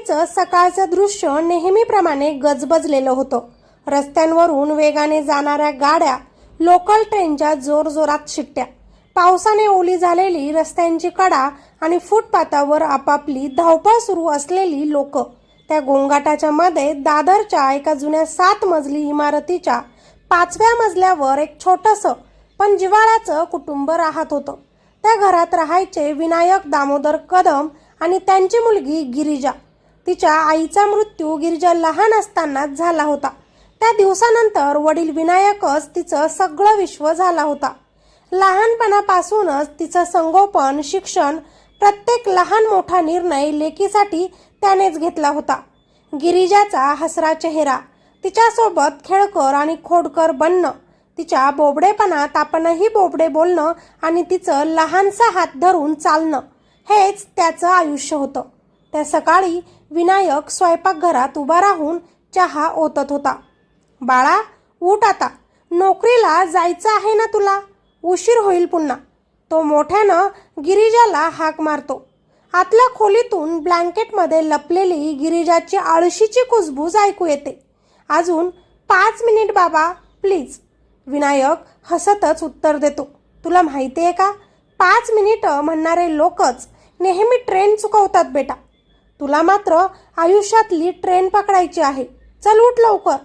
रात्रीचं सकाळचं दृश्य नेहमीप्रमाणे गजबजलेलं होतं. रस्त्यांवरून वेगाने जाणाऱ्या गाड्या लोकल ट्रेनच्या जोरजोरात शिट्ट्या. पावसाने ओली झालेली रस्त्यांची कडा आणि फुटपाथावर आपापली धावपळ सुरू असलेली लोक. त्या गोंगाटाच्या मध्ये दादरच्या एका जुन्या सात मजली इमारतीच्या पाचव्या मजल्यावर एक छोटंसं पण जिवाळ्याचं कुटुंब राहत होतं. त्या घरात राहायचे विनायक दामोदर कदम आणि त्यांची मुलगी गिरिजा. तिच्या आईचा मृत्यू गिरिजा लहान असतानाच झाला होता. त्या दिवसानंतर वडील विनायकच तिचं सगळं विश्व झाला होता. लहानपणापासूनच तिचं संगोपन शिक्षण प्रत्येक लहान मोठा निर्णय लेकीसाठी त्यानेच घेतला होता. गिरिजाचा हसरा चेहरा तिच्यासोबत खेळकर आणि खोडकर बनणं तिच्या बोबडेपणात आपणही बोबडे बोलणं आणि तिचं लहानसा हात धरून चालणं हेच त्याचं आयुष्य होतं. त्या सकाळी विनायक स्वयंपाकघरात उभा राहून चहा ओतत होता. बाळा उठ आता. नोकरीला जायचं आहे ना तुला? उशीर होईल पुन्हा. तो मोठ्यानं गिरिजाला हाक मारतो. आतल्या खोलीतून ब्लँकेटमध्ये लपलेली गिरिजाची आळशीची कुजबूज ऐकू येते. अजून पाच मिनिट बाबा प्लीज. विनायक हसतच उत्तर देतो. तुला माहिती आहे का? पाच मिनिटं म्हणणारे लोकच नेहमी ट्रेन चुकवतात बेटा. तुला मात्र आयुष्यातली ट्रेन पकडायची आहे. चल उठ लवकर.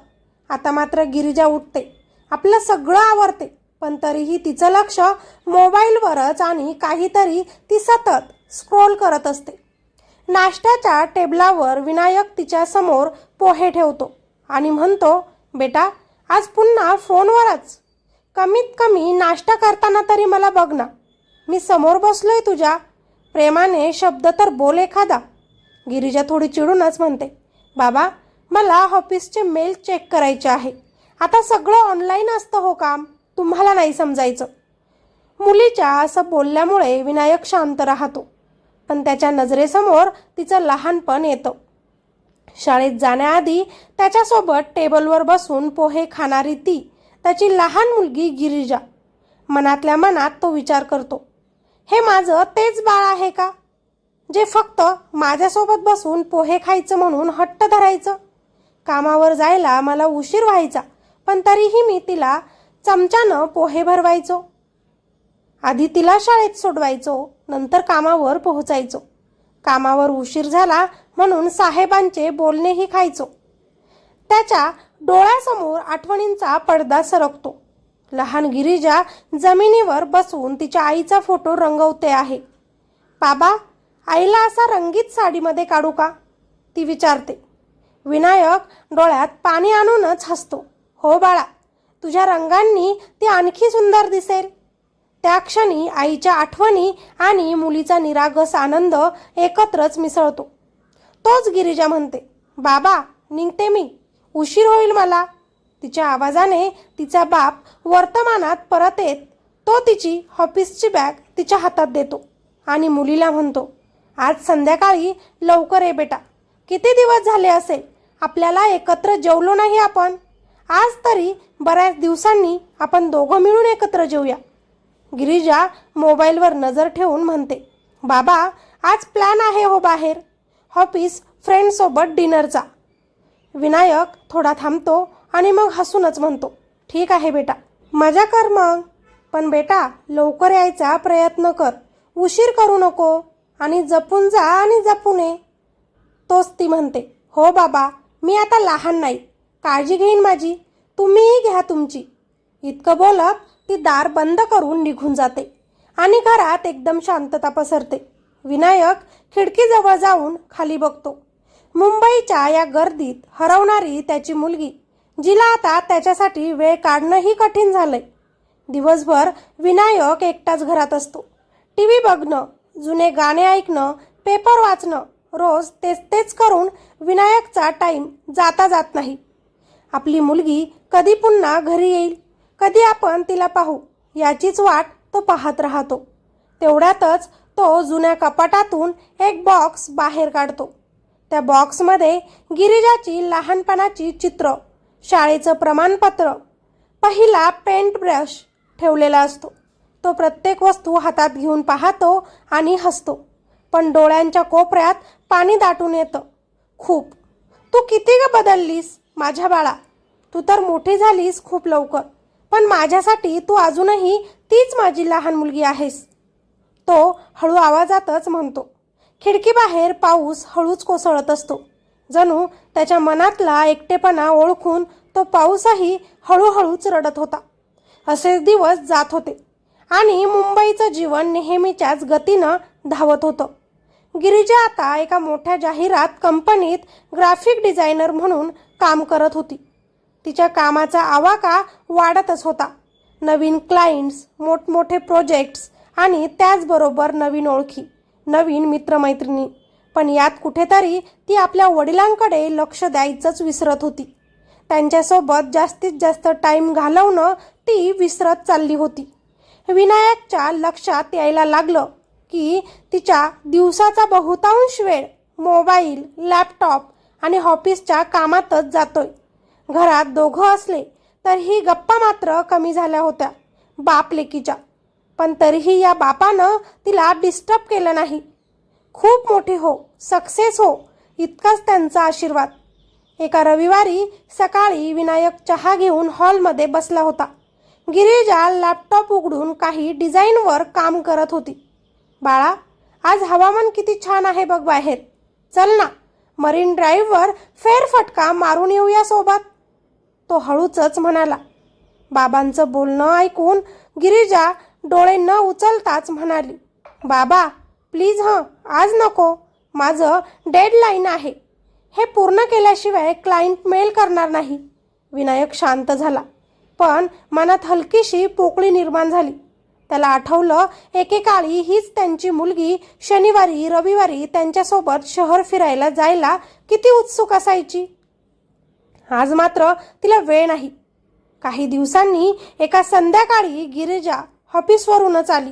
आता मात्र गिरिजा उठते. आपलं सगळं आवरते. पण तरीही तिचं लक्ष मोबाईलवरच आणि काहीतरी ती सतत स्क्रोल करत असते. नाश्त्याच्या टेबलावर विनायक तिच्या समोर पोहे ठेवतो आणि म्हणतो बेटा आज पुन्हा फोनवरच. कमीत कमी नाश्ता करताना तरी मला बघ ना. मी समोर बसलोय तुझ्या. प्रेमाने शब्द तर बोल एखादा. गिरिजा थोडी चिडूनच म्हणते बाबा मला ऑफिसचे मेल चेक करायचे आहे. आता सगळं ऑनलाईन असतं हो काम तुम्हाला नाही समजायचं. मुलीच्या असं बोलल्यामुळे विनायक शांत राहतो पण त्याच्या नजरेसमोर तिचं लहानपण येतं. शाळेत जाण्याआधी त्याच्यासोबत टेबलवर बसून पोहे खाणारी ती त्याची लहान मुलगी गिरिजा. मनातल्या मनात तो विचार करतो हे माझं तेच बाळ आहे का? जे फक्त माझ्यासोबत बसून पोहे खायचं म्हणून हट्ट धरायचं. कामावर जायला मला उशीर व्हायचा पण तरीही मी तिला चमच्यानं पोहे भरवायचो. आधी तिला शाळेत सोडवायचो नंतर कामावर पोहोचायचो. कामावर उशीर झाला म्हणून साहेबांचे बोलणेही खायचो. त्याच्या डोळ्यासमोर आठवणींचा पडदा सरकतो. लहान गिरिजा जमिनीवर बसून तिच्या आईचा फोटो रंगवते आहे. बाबा आईला असा रंगीत साडीमध्ये काढू का? ती विचारते. विनायक डोळ्यात पाणी आणूनच हसतो. हो बाळा तुझ्या रंगांनी ती आणखी सुंदर दिसेल. त्या क्षणी आईच्या आठवणी आणि मुलीचा निरागस आनंद एकत्रच मिसळतो. तोच गिरिजा म्हणते बाबा निघते मी. उशीर होईल मला. तिच्या आवाजाने तिचा बाप वर्तमानात परत येत तो तिची ऑफिसची बॅग तिच्या हातात देतो आणि मुलीला म्हणतो आज संध्याकाळी लवकर ये बेटा. किती दिवस झाले असेल? आपल्याला एकत्र जेवलो नाही आपण. आज तरी बऱ्याच दिवसांनी आपण दोघं मिळून एकत्र जेवूया गिरिजा मोबाईलवर नजर ठेवून म्हणते बाबा आज प्लॅन आहे हो बाहेर. ऑफिस फ्रेंडसोबत डिनरचा. विनायक थोडा थांबतो आणि मग हसूनच म्हणतो ठीक आहे बेटा. मजा कर मग. पण बेटा लवकर यायचा प्रयत्न कर. उशीर करू नको. आणि जपून जा आणि जपून ये. तोच ती म्हणते हो बाबा मी आता लहान नाही. काळजी घेईन माझी. तुम्हीही घ्या तुमची. इतकं बोलत ती दार बंद करून निघून जाते आणि घरात एकदम शांतता पसरते. विनायक खिडकीजवळ जाऊन खाली बघतो. मुंबईच्या या गर्दीत हरवणारी त्याची मुलगी जिला आता त्याच्यासाठी वेळ काढणंही कठीण झालंय. दिवसभर विनायक एकटाच घरात असतो. टी व्ही बघणं जुने गाणे ऐकणं पेपर वाचणं रोज तेच तेच करून विनायकचा टाईम जाता जात नाही. आपली मुलगी कधी पुन्हा घरी येईल? कधी आपण तिला पाहू? याचीच वाट तो पाहत राहतो. तेवढ्यातच तो जुन्या कपाटातून एक बॉक्स बाहेर काढतो. त्या बॉक्समध्ये गिरिजाची लहानपणाची चित्र शाळेचं प्रमाणपत्र पहिला पेंट ब्रश ठेवलेला असतो. तो प्रत्येक वस्तू हातात घेऊन पाहतो आणि हसतो. पण डोळ्यांच्या कोपऱ्यात पाणी दाटून येतं. खूप. तू किती ग बदललीस माझ्या बाळा? तू तर मोठी झालीस खूप लवकर. पण माझ्यासाठी तू अजूनही तीच माझी लहान मुलगी आहेस. तो हळू आवाजातच म्हणतो. खिडकीबाहेर पाऊस हळूच कोसळत असतो. जणू त्याच्या मनातला एकटेपणा ओळखून तो पाऊसही हळूहळूच रडत होता. असेच दिवस जात होते. आणि मुंबईचं जीवन नेहमीच्याच गतीनं धावत होतं. गिरिजा आता एका मोठ्या जाहिरात कंपनीत ग्राफिक डिझायनर म्हणून काम करत होती. तिच्या कामाचा आवाका वाढतच होता. नवीन क्लायंट्स मोठमोठे प्रोजेक्ट्स आणि त्याचबरोबर नवीन ओळखी नवीन मित्रमैत्रिणी. पण यात कुठेतरी ती आपल्या वडिलांकडे लक्ष द्यायचंच विसरत होती. त्यांच्यासोबत जास्तीत जास्त टाईम घालवणं ती विसरत चालली होती. विनायकच्या लक्षात यायला लागलं की तिच्या दिवसाचा बहुतांश वेळ मोबाईल लॅपटॉप आणि ऑफिसच्या कामातच जातोय. घरात दोघं असले तर ही गप्पा मात्र कमी झाल्या होत्या बाप लेकीच्या. पण तरीही या बापानं तिला डिस्टर्ब केलं नाही. खूप मोठी हो सक्सेस हो इतकाच त्यांचा आशीर्वाद. एका रविवारी सकाळी विनायक चहा घेऊन हॉलमध्ये बसला होता. गिरीजा लॅपटॉप उघडून काही डिझाईनवर काम करत होती. बाळा आज हवामान किती छान आहे बघ बाहेर. चल ना मरीन ड्राईव्हवर फेरफटका मारून येऊया सोबत. तो हळूचच म्हणाला. बाबांचं बोलणं ऐकून गिरीजा डोळे न उचलताच म्हणाली बाबा प्लीज हं आज नको. माझं डेडलाईन आहे. हे पूर्ण केल्याशिवाय क्लायंट मेल करणार नाही. विनायक शांत झाला. पण मनात हलकीशी पोकळी निर्माण झाली. त्याला आठवलं एकेकाळी हीच त्यांची मुलगी शनिवारी रविवारी त्यांच्यासोबत शहर फिरायला जायला किती उत्सुक असायची. आज मात्र तिला वेळ नाही. काही दिवसांनी एका संध्याकाळी गिरिजा ऑफिसवरूनच आली.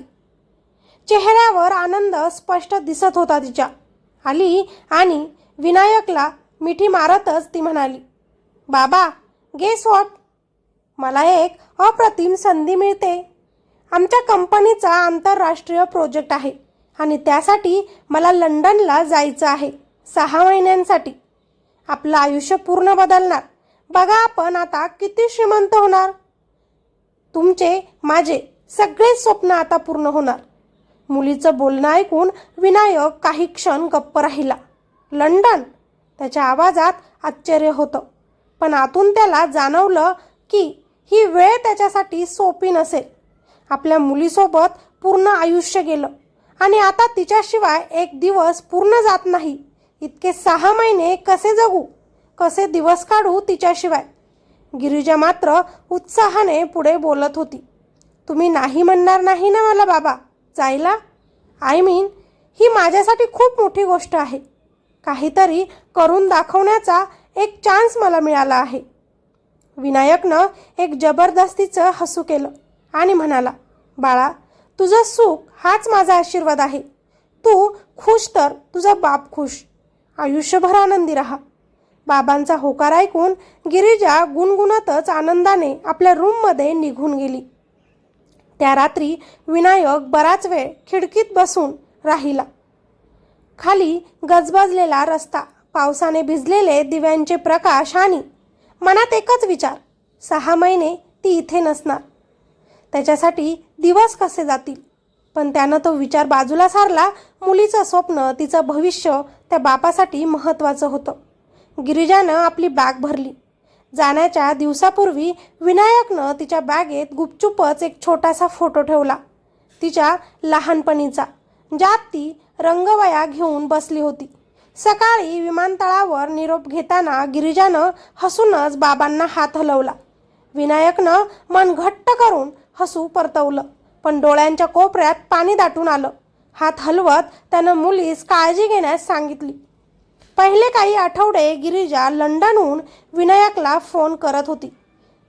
चेहऱ्यावर आनंद स्पष्ट दिसत होता तिच्या. आली आणि विनायकला मिठी मारतच ती म्हणाली बाबा गेस वॉट मला एक अप्रतिम संधी मिळते. आमच्या कंपनीचा आंतरराष्ट्रीय प्रोजेक्ट आहे आणि त्यासाठी मला लंडनला जायचं आहे सहा महिन्यांसाठी. आपलं आयुष्य पूर्ण बदलणार. बघा आपण आता किती श्रीमंत होणार. तुमचे माझे सगळेच स्वप्न आता पूर्ण होणार. मुलीचं बोलणं ऐकून विनायक काही क्षण गप्प राहिला. लंडन? त्याच्या आवाजात आश्चर्य होतं. पण आतून त्याला जाणवलं की ही वेळ त्याच्यासाठी सोपी नसेल. आपल्या मुलीसोबत पूर्ण आयुष्य गेलं आणि आता तिच्याशिवाय एक दिवस पूर्ण जात नाही. इतके सहा महिने कसे जगू? कसे दिवस काढू तिच्याशिवाय? गिरिजा मात्र उत्साहाने पुढे बोलत होती. तुम्ही नाही म्हणणार नाही ना मला बाबा? जायला? आय मीन ही माझ्यासाठी खूप मोठी गोष्ट आहे. काहीतरी करून दाखवण्याचा एक चान्स मला मिळाला आहे. विनायकनं एक जबरदस्तीचं हसू केलं आणि म्हणाला बाळा तुझं सुख हाच माझा आशीर्वाद आहे. तू खुश तर तुझा बाप खुश. आयुष्यभर आनंदी राहा. बाबांचा होकार ऐकून गिरिजा गुणगुणतच आनंदाने आपल्या रूममध्ये निघून गेली. त्या रात्री विनायक बराच वेळ खिडकीत बसून राहिला. खाली गजबजलेला रस्ता पावसाने भिजलेले दिव्यांचे प्रकाश आणि मनात एकच विचार सहा महिने ती इथे नसणार. त्याच्यासाठी दिवस कसे जातील? पण त्यानं तो विचार बाजूला सारला मुलीचं स्वप्न तिचं भविष्य त्या बापासाठी महत्त्वाचं होतं. गिरिजानं आपली बॅग भरली. जाण्याच्या दिवसापूर्वी विनायकनं तिच्या बॅगेत गुपचूपच एक छोटासा फोटो ठेवला. तिच्या लहानपणीचा ज्यात ती रंगवया घेऊन बसली होती. सकाळी विमानतळावर निरोप घेताना गिरिजानं हसूनच बाबांना हात हलवला. विनायकनं मन घट्ट करून हसू परतवलं पण डोळ्यांच्या कोपऱ्यात पाणी दाटून आलं. हात हलवत त्यानं मुलीस काळजी घेण्यास सांगितली. पहिले काही आठवडे गिरिजा लंडनहून विनायकला फोन करत होती.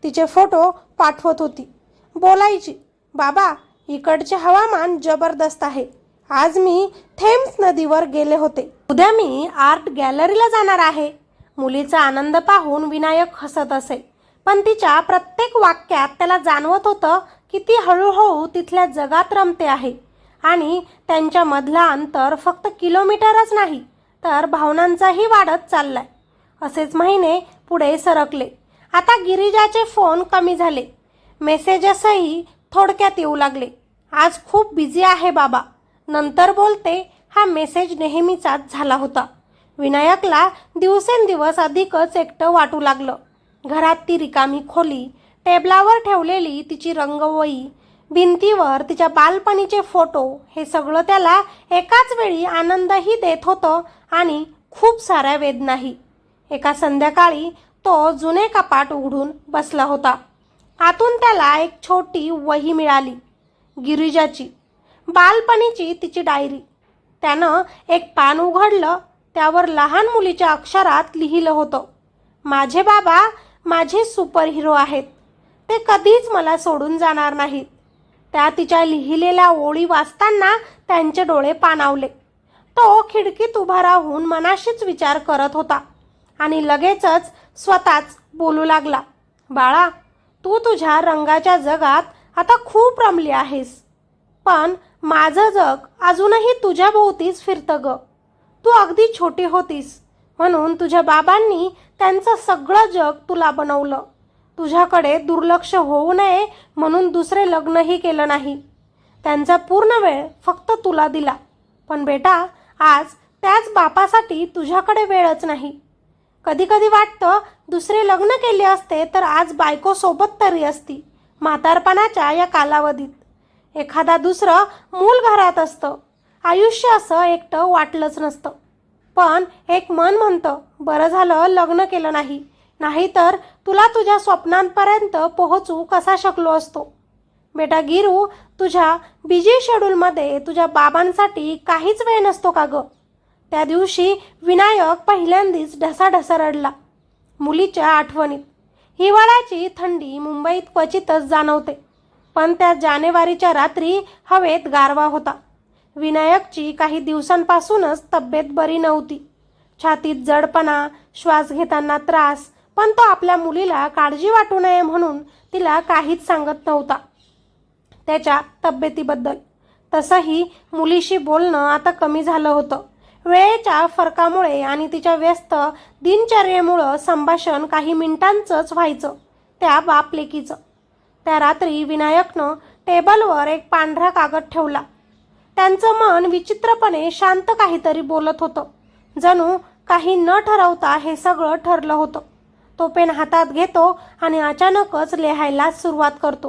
तिचे फोटो पाठवत होती. बोलायची बाबा इकडचे हवामान जबरदस्त आहे. आज मी थेम्स नदीवर गेले होते. उद्या मी आर्ट गॅलरीला जाणार आहे. मुलीचा आनंद पाहून विनायक हसत असे. पण तिच्या प्रत्येक वाक्यात त्याला जाणवत होतं की ती हळूहळू तिथल्या जगात रमते आहे. आणि त्यांच्यामधला अंतर फक्त किलोमीटरच नाही तर भावनांचाही वाढत चाललाय. असेच महिने पुढे सरकले. आता गिरिजाचे फोन कमी झाले. मेसेजेसही थोडक्यात येऊ लागले. आज खूप बिझी आहे बाबा. नंतर बोलते हा मेसेज नेहमीचाच झाला होता. विनायकला दिवसेंदिवस अधिकच एकटं वाटू लागलं. घरात ती रिकामी खोली टेबलावर ठेवलेली तिची रंगवई भिंतीवर तिच्या बालपणीचे फोटो हे सगळं त्याला एकाच वेळी आनंदही देत होतं आणि खूप साऱ्या वेदनाही. एका संध्याकाळी तो जुने कपाट उघडून बसला होता. आतून त्याला एक छोटी वही मिळाली. गिरिजाची. बालपणीची तिची डायरी. त्यानं एक पान उघडलं त्यावर लहान मुलीच्या अक्षरात लिहिलं होतं माझे बाबा माझे सुपर हिरो आहेत. ते कधीच मला सोडून जाणार नाहीत. त्या तिच्या लिहिलेल्या ओळी वाचताना त्यांचे डोळे पाणावले. तो खिडकीत उभा राहून मनाशीच विचार करत होता आणि लगेचच स्वतःच बोलू लागला बाळा तू तुझ्या रंगाच्या जगात आता खूप रमली आहेस. पण माझं जग अजूनही तुझ्या भोवतीच फिरतं ग. तू अगदी छोटी होतीस. म्हणून तुझ्या बाबांनी त्यांचं सगळं जग तुला बनवलं. तुझ्याकडे दुर्लक्ष होऊ नये म्हणून दुसरे लग्नही केलं नाही. त्यांचा पूर्ण वेळ फक्त तुला दिला. पण बेटा आज त्याच बापासाठी तुझ्याकडे वेळच नाही. कधीकधी वाटतं दुसरे लग्न केले असते तर आज बायकोसोबत तरी असती म्हातारपणाच्या या कालावधीत. एखादा दुसरं मूल घरात असतं. आयुष्य असं एकटं वाटलंच नसतं. पण एक मन म्हणतं बरं झालं लग्न केलं नाही. नाहीतर तुला तुझ्या स्वप्नांपर्यंत पोहोचू कसा शकलो असतो? बेटा गिरू तुझ्या बिजी शेड्यूलमध्ये तुझ्या बाबांसाठी काहीच वेळ नसतो का गं? त्या दिवशी विनायक पहिल्यांदीच ढसाढसा रडला मुलीच्या आठवणीत. हिवाळ्याची थंडी मुंबईत क्वचितच जाणवते. पण त्या जानेवारीच्या रात्री हवेत गारवा होता. विनायकची काही दिवसांपासूनच तब्येत बरी नव्हती. छातीत जडपणा श्वास घेताना त्रास पण तो आपल्या मुलीला काळजी वाटू नये म्हणून तिला काहीच सांगत नव्हता. त्याच्या तब्येतीबद्दल. तसंही मुलीशी बोलणं आता कमी झालं होतं. वेळेच्या फरकामुळे आणि तिच्या व्यस्त दिनचर्येमुळं संभाषण काही मिनिटांचंच व्हायचं. त्या बापलेकीचं. त्या रात्री विनायकनं टेबलवर एक पांढरा कागद ठेवला. त्यांचं मन विचित्रपणे शांत काहीतरी बोलत होतं. जणू काही न ठरवता हे सगळं ठरलं होतं. तो पेन हातात घेतो आणि अचानकच लिहायला सुरुवात करतो.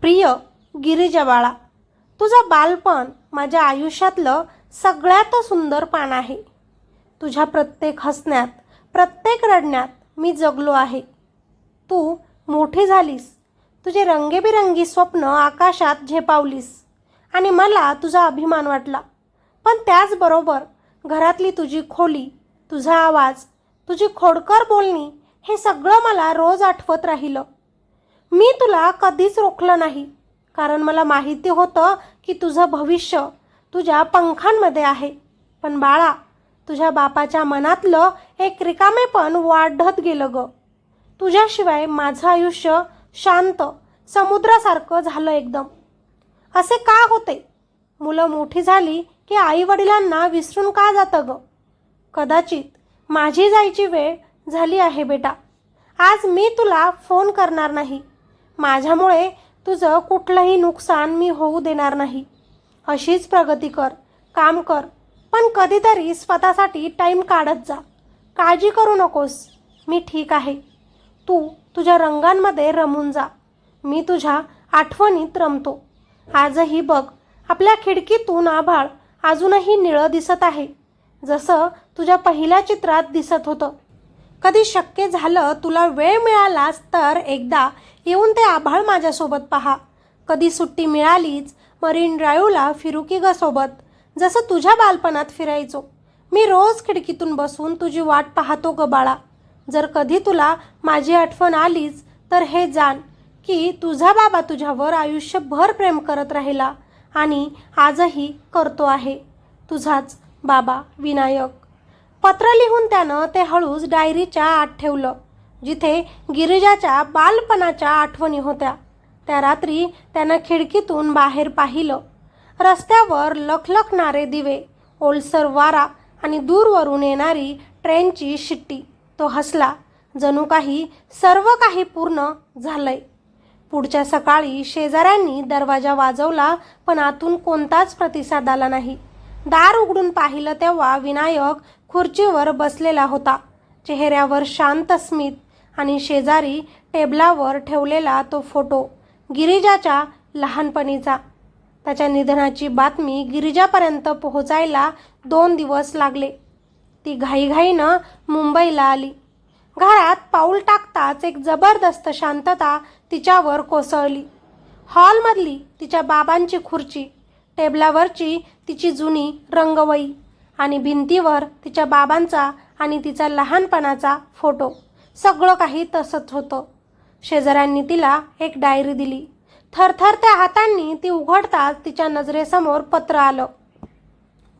प्रिय गिरिजा बाळा तुझं बालपण माझ्या आयुष्यातलं सगळ्यात सुंदर पान आहे. तुझ्या प्रत्येक हसण्यात प्रत्येक रडण्यात मी जगलो आहे. तू मोठी झालीस. तुझे रंगेबिरंगी स्वप्न आकाशात झेपावलीस. आणि मला तुझा अभिमान वाटला. पण त्याचबरोबर घरातली तुझी खोली तुझा आवाज तुझी खोडकर बोलणी हे सगळं मला रोज आठवत राहिलं. मी तुला कधीच रोखलं नाही. कारण मला माहिती होतं की तुझं भविष्य तुझ्या पंखांमध्ये आहे. पण बाळा तुझ्या बापाच्या मनातलं एक रिकामेपण वाढत गेलं गं. तुझ्याशिवाय माझं आयुष्य शांत समुद्रासारखं झालं एकदम. असे का होते? मुलं मोठी झाली की आई वडिलांना विसरून का जातं ग? कदाचित माझी जायची वेळ झाली आहे बेटा. आज मी तुला फोन करणार नाही. माझ्यामुळे तुझं कुठलंही नुकसान मी होऊ देणार नाही. अशीच प्रगती कर काम कर पण कधीतरी स्वतःसाठी टाईम काढत जा. काळजी करू नकोस. मी ठीक आहे. तू तुझ्या रंगांमध्ये रमून जा. मी तुझ्या आठवणीत रमतो. आजही बघ आपल्या खिडकीतून आभाळ अजूनही निळं दिसत आहे. जसं तुझ्या पहिल्या चित्रात दिसत होतं. कधी शक्य झालं तुला वेळ मिळालास तर एकदा येऊन ते आभाळ माझ्यासोबत पहा. कधी सुट्टी मिळालीच मरीन ड्राईव्हला फिरू की ग सोबत? जसं तुझ्या बालपणात फिरायचो. मी रोज खिडकीतून बसून तुझी वाट पाहतो ग बाळा. जर कधी तुला माझी आठवण आलीच तर हे जाण की तुझा बाबा तुझ्यावर आयुष्यभर प्रेम करत राहिला आणि आजही करतो आहे. तुझाच बाबा विनायक. पत्र लिहून त्यानं ते हळूच डायरीच्या आत ठेवलं जिथे गिरिजाच्या बालपणाच्या आठवणी होत्या. त्या रात्री त्यानं खिडकीतून बाहेर पाहिलं. रस्त्यावर लखलखणारे दिवे ओलसर वारा आणि दूरवरून येणारी ट्रेनची शिट्टी. तो हसला. जणू काही सर्व काही पूर्ण झालंय. पुढच्या सकाळी शेजाऱ्यांनी दरवाजा वाजवला पण आतून कोणताच प्रतिसाद आला नाही. दार उघडून पाहिलं तेव्हा विनायक खुर्चीवर बसलेला होता. चेहऱ्यावर शांत स्मित आणि शेजारी टेबलावर ठेवलेला तो फोटो गिरिजाच्या लहानपणीचा. त्याच्या निधनाची बातमी गिरिजापर्यंत पोहोचायला दोन दिवस लागले. ती घाईघाईनं मुंबईला आली. घरात पाऊल टाकताच एक जबरदस्त शांतता तिच्यावर कोसळली. हॉलमधली तिच्या बाबांची खुर्ची टेबलावरची तिची जुनी रंगवई आणि भिंतीवर तिच्या बाबांचा आणि तिचा लहानपणाचा फोटो. सगळं काही तसंच होतं. शेजाऱ्यांनी तिला एक डायरी दिली. थरथरत्या हातांनी ती उघडताच तिच्या नजरेसमोर पत्र आलं.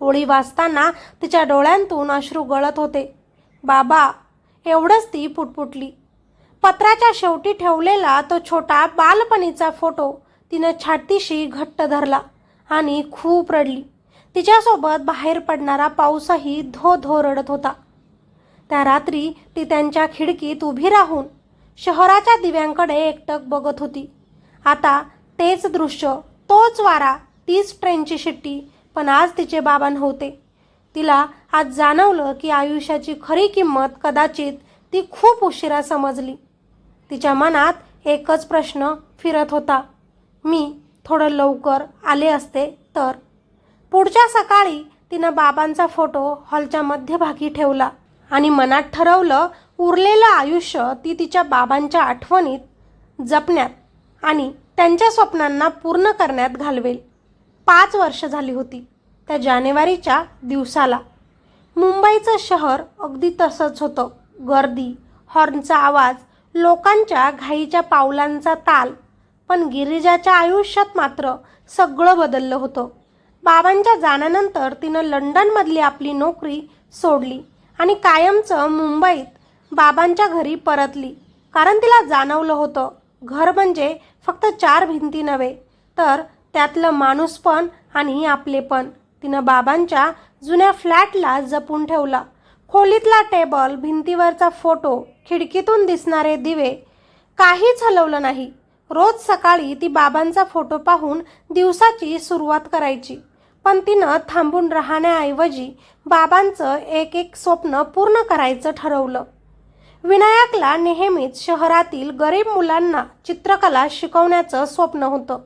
ओळी वाचताना तिच्या डोळ्यांतून अश्रू गळत होते. बाबा एवढंच ती पुटपुटली. पत्राच्या शेवटी ठेवलेला तो छोटा बालपणीचा फोटो तिनं छातीशी घट्ट धरला आणि खूप रडली. तिच्यासोबत बाहेर पडणारा पाऊसही धो धो रडत होता. त्या रात्री ती त्यांच्या खिडकीत उभी राहून शहराच्या दिव्यांकडे एकटक बघत होती. आता तेच दृश्य तोच वारा तीच ट्रेनची शिट्टी पण आज तिचे बाबा नव्हते तिला आज जाणवलं की आयुष्याची खरी किंमत कदाचित ती खूप उशिरा समजली. तिच्या मनात एकच प्रश्न फिरत होता. मी थोडं लवकर आले असते तर? पुढच्या सकाळी तिनं बाबांचा फोटो हॉलच्या मध्यभागी ठेवला आणि मनात ठरवलं उरलेलं आयुष्य ती तिच्या बाबांच्या आठवणीत जपण्यात आणि त्यांच्या स्वप्नांना पूर्ण करण्यात घालवेल. पाच वर्ष झाली होती. त्या जानेवारीच्या दिवसाला मुंबईचं शहर अगदी तसंच होतं. गर्दी हॉर्नचा आवाज लोकांच्या घाईच्या पावलांचा ताल पण गिरिजाच्या आयुष्यात मात्र सगळं बदललं होतं. बाबांच्या जाण्यानंतर तिनं लंडनमधली आपली नोकरी सोडली आणि कायमचं मुंबईत बाबांच्या घरी परतली. कारण तिला जाणवलं होतं घर म्हणजे फक्त चार भिंती नव्हे तर त्यातलं माणूसपण आणि आपलेपण तिनं बाबांच्या जुन्या फ्लॅटला जपून ठेवला. खोलीतला टेबल भिंतीवरचा फोटो खिडकीतून दिसणारे दिवे काहीच हलवलं नाही. रोज सकाळी ती बाबांचा फोटो पाहून दिवसाची सुरुवात करायची. पण तिनं थांबून राहण्याऐवजी बाबांचं एक एक स्वप्न पूर्ण करायचं ठरवलं. विनायकला नेहमीच शहरातील गरीब मुलांना चित्रकला शिकवण्याचं स्वप्न होतं.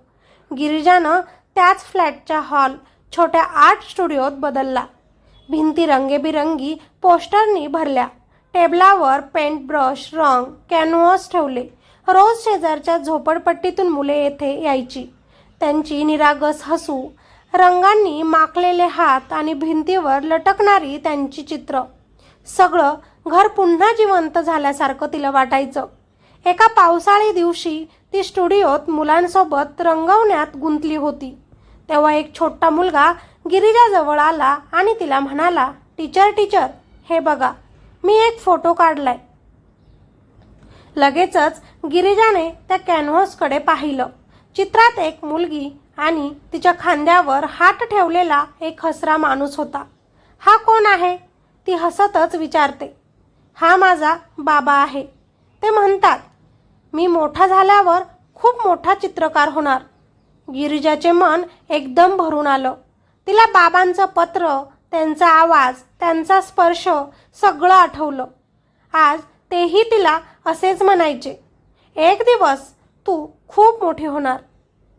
गिरिजानं त्याच फ्लॅटच्या हॉल छोट्या आर्ट स्टुडिओत बदलला. भिंती रंगेबिरंगी पोस्टरनी भरल्या. टेबलावर पेंट ब्रश रंग कॅनव्हास ठेवले. रोज शेजारच्या झोपडपट्टीतून मुले येथे यायची. त्यांची निरागस हसू रंगांनी माखलेले हात आणि भिंतीवर लटकणारी त्यांची चित्र. सगळं घर पुन्हा जिवंत झाल्यासारखं तिला वाटायचं. एका पावसाळी दिवशी ती स्टुडिओत मुलांसोबत रंगवण्यात गुंतली होती. तेव्हा एक छोटा मुलगा गिरिजाजवळ आला आणि तिला म्हणाला टीचर टीचर हे बघा मी एक फोटो काढलाय. लगेचच गिरिजाने त्या कॅनव्हासकडे पाहिलं. चित्रात एक मुलगी आणि तिच्या खांद्यावर हात ठेवलेला एक हसरा माणूस होता. हा कोण आहे? ती हसतच विचारते. हा माझा बाबा आहे. ते म्हणतात मी मोठा झाल्यावर खूप मोठा चित्रकार होणार. गिरिजाचे मन एकदम भरून आलं. तिला बाबांचं पत्र त्यांचा आवाज त्यांचा स्पर्श सगळं आठवलं. आज तेही तिला असेच म्हणायचे. एक दिवस तू खूप मोठी होणार.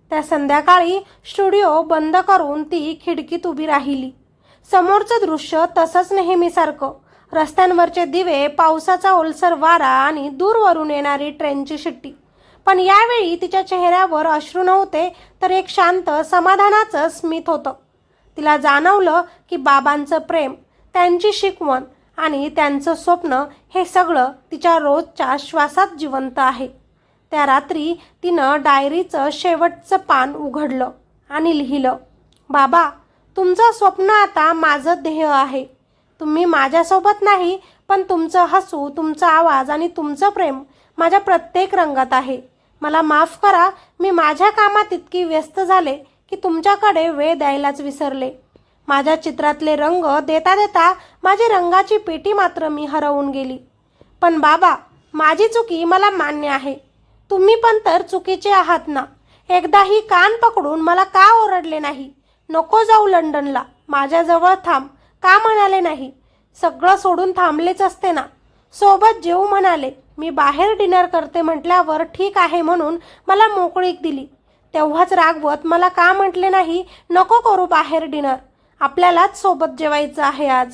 त्या संध्याकाळी स्टुडिओ बंद करून ती खिडकीत उभी राहिली. समोरचं दृश्य तसंच नेहमीसारखं. रस्त्यांवरचे दिवे पावसाचा ओलसर वारा आणि दूरवरून येणारी ट्रेनची शिट्टी. पण यावेळी तिच्या चेहऱ्यावर अश्रू नव्हते तर एक शांत समाधानाचं स्मित होतं. तिला जाणवलं की बाबांचं प्रेम त्यांची शिकवण आणि त्यांचं स्वप्न हे सगळं तिच्या रोजच्या श्वासात जिवंत आहे. त्या रात्री तिनं डायरीचं शेवटचं पान उघडलं आणि लिहिलं बाबा तुमचं स्वप्न आता माझं ध्येय आहे. तुम्ही माझ्यासोबत नाही पण तुमचं हसू तुमचा आवाज आणि तुमचं प्रेम माझ्या प्रत्येक रंगात आहे. मला माफ करा मी माझ्या कामात इतकी व्यस्त झाले की तुमच्याकडे वेळ द्यायलाच विसरले. माझ्या चित्रातले रंग देता देता माझी रंगाची पेटी मात्र मी हरवून गेली. पण बाबा माझी चुकी मला मान्य आहे. तुम्ही पण तर चुकीचे आहात ना. एकदाही कान पकडून मला का ओरडले नाही? नको जाऊ लंडनला. माझ्याजवळ थांब. का म्हणाले नाही? सगळं सोडून थांबलेच असते ना. सोबत जेऊ म्हणाले मी बाहेर डिनर करते म्हटल्यावर ठीक आहे म्हणून मला मोकळीक दिली. तेव्हाच रागवत मला का म्हटले नाही नको करू बाहेर डिनर. आपल्यालाच सोबत जेवायचं आहे आज.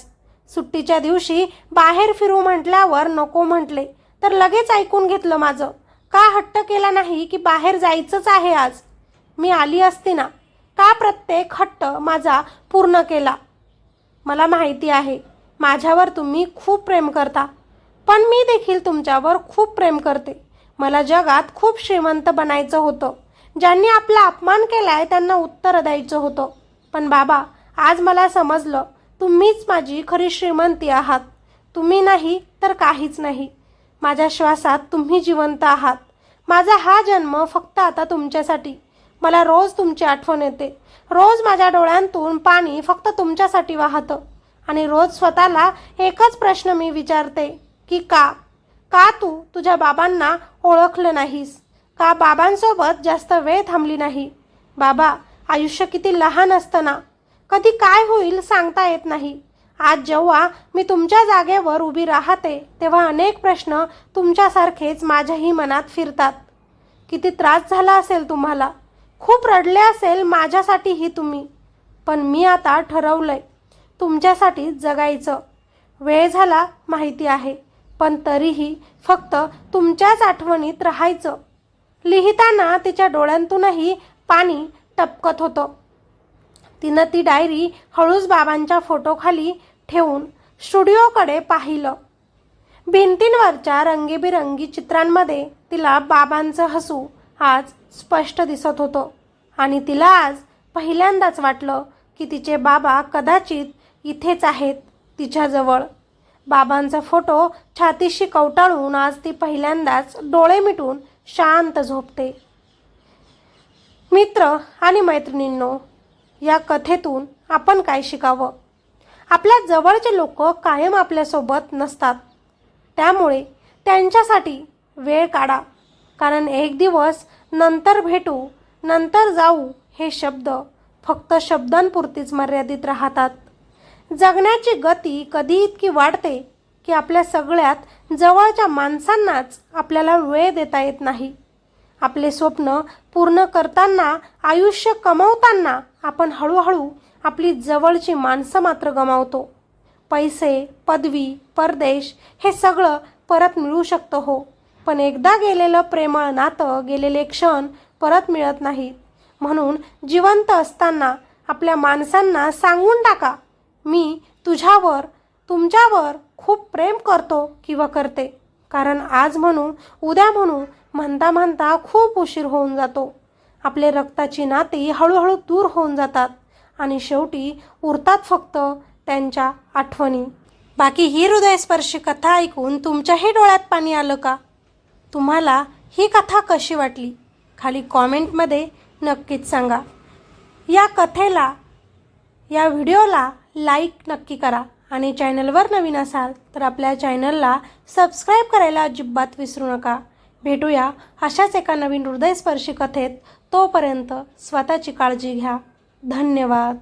सुट्टीच्या दिवशी बाहेर फिरू म्हटल्यावर नको म्हटले. तर लगेच ऐकून घेतलं माझं. का हट्ट केला नाही की बाहेर जायचंच आहे आज? मी आली असती ना. का प्रत्येक हट्ट माझा पूर्ण केला? मला माहिती आहे. माझ्यावर तुम्ही खूप प्रेम करता. पण मी देखील तुमच्यावर खूप प्रेम करते. मला जगात खूप श्रीमंत बनायचं होतं. ज्यांनी आपला अपमान केलाय त्यांना उत्तर द्यायचं होतं. पण बाबा आज मला समजलं तुम्हीच माझी खरी श्रीमंती आहात. तुम्ही नाही तर काहीच नाही. माझ्या श्वासात तुम्ही जिवंत आहात. माझा हा जन्म फक्त आता तुमच्यासाठी. मला रोज तुमची आठवण येते. रोज माझ्या डोळ्यांतून पाणी फक्त तुमच्यासाठी वाहतं. आणि रोज स्वतःला एकच प्रश्न मी विचारते की का? का तू तुझ्या बाबांना ओळखलं नाहीस? का बाबांसोबत जास्त वेळ थांबली नाही? बाबा आयुष्य किती लहान असताना. कधी काय होईल सांगता येत नाही. आज जेव्हा मी तुमच्या जागेवर उभी राहते तेव्हा अनेक प्रश्न तुमच्यासारखेच माझ्याही मनात फिरतात. किती त्रास झाला असेल तुम्हाला? खूप रडले असेल माझ्यासाठीही तुम्ही. पण मी आता ठरवलंय तुमच्यासाठी जगायचं. वेळ झाला माहिती आहे पण तरीही फक्त तुमच्याच आठवणीत राहायचं. लिहिताना तिच्या डोळ्यांतूनही पाणी टपकत होतं. तिनं ती डायरी हळूच बाबांच्या फोटोखाली ठेवून स्टुडिओकडे पाहिलं. भिंतींवरच्या रंगीबिरंगी चित्रांमध्ये तिला बाबांचं हसू आज स्पष्ट दिसत होतं. आणि तिला आज पहिल्यांदाच वाटलं की तिचे बाबा कदाचित इथेच आहेत तिच्याजवळ. बाबांचा फोटो छातीशी कवटाळून आज ती पहिल्यांदाच डोळे मिटून शांत झोपते. मित्र आणि मैत्रिणींनो या कथेतून आपण काय शिकावं? आपल्या जवळचे लोक कायम आपल्यासोबत नसतात. त्यामुळे त्यांच्यासाठी वेळ काढा. कारण एक दिवस नंतर भेटू नंतर जाऊ हे शब्द फक्त शब्दांपुरतीच मर्यादित राहतात. जगण्याची गती कधी इतकी वाढते की आपल्या सगळ्यात जवळच्या माणसांनाच आपल्याला वेळ देता येत नाही. आपले स्वप्न पूर्ण करताना आयुष्य कमवताना आपण हळूहळू आपली जवळची माणसं मात्र गमावतो. पैसे पदवी परदेश हे सगळं परत मिळू शकतं हो. पण एकदा गेलेलं प्रेमळ नातं गेलेले क्षण परत मिळत नाहीत. म्हणून जिवंत असताना आपल्या माणसांना सांगून टाका मी तुझ्यावर तुमच्यावर खूप प्रेम करतो किंवा करते. कारण आज म्हणू उद्या म्हणू म्हणता म्हणता खूप उशीर होऊन जातो. आपले रक्ताची नाती हळूहळू दूर होऊन जातात आणि शेवटी उरतात फक्त त्यांच्या आठवणी. बाकी ही हृदयस्पर्शी कथा ऐकून तुमच्याही डोळ्यात पाणी आलं का? तुम्हाला ही कथा कशी वाटली? खाली कॉमेंटमध्ये नक्कीच सांगा. या कथेला या व्हिडिओला लाईक नक्की करा आणि चॅनलवर नवीन असाल तर आपल्या चॅनलला सबस्क्राईब करायला अजिबात विसरू नका. भेटूया अशाच एका नवीन हृदयस्पर्शी कथेत. तोपर्यंत स्वतःची काळजी घ्या. धन्यवाद.